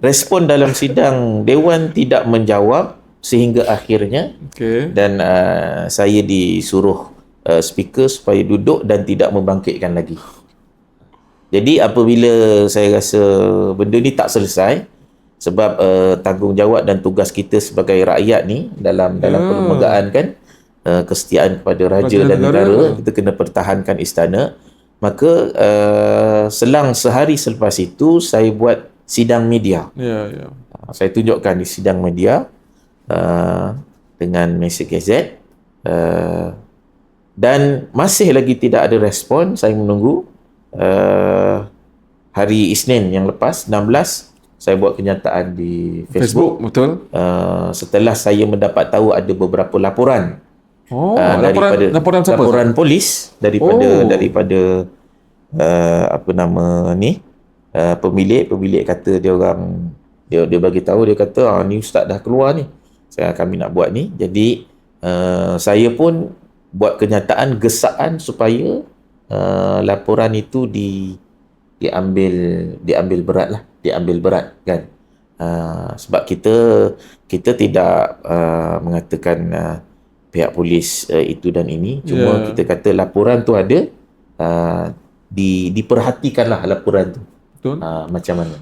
respon dalam sidang dewan tidak menjawab sehingga akhirnya Okey. dan uh, saya disuruh uh, speaker supaya duduk dan tidak membangkitkan lagi. Jadi apabila saya rasa benda ni tak selesai sebab uh, tanggungjawab dan tugas kita sebagai rakyat ni dalam dalam Ya. perlembagaan kan uh, kesetiaan kepada raja Raja dan negara. negara kita kena pertahankan istana maka uh, selang sehari selepas itu saya buat sidang media Ya, ya. Uh, saya tunjukkan di sidang media uh, dengan Mesej Gazette uh, dan masih lagi tidak ada respon saya menunggu uh, hari Isnin yang lepas 16 saya buat kenyataan di Facebook, Facebook, betul. Uh, setelah saya mendapat tahu ada beberapa laporan Oh, uh, laporan laporan siapa? laporan polis daripada Oh. daripada uh, apa nama ni uh, pemilik pemilik kata dia orang dia dia bagi tahu dia kata ah ni ustaz dah keluar ni. Saya kami nak buat ni. Jadi uh, saya pun buat kenyataan gesaan supaya uh, laporan itu di diambil diambil berat lah. Diambil berat kan? Uh, sebab kita kita tidak uh, mengatakan uh, pihak polis uh, itu dan ini. Cuma Ya. kita kata laporan tu ada uh, di diperhatikanlah laporan tu Betul. uh, macam mana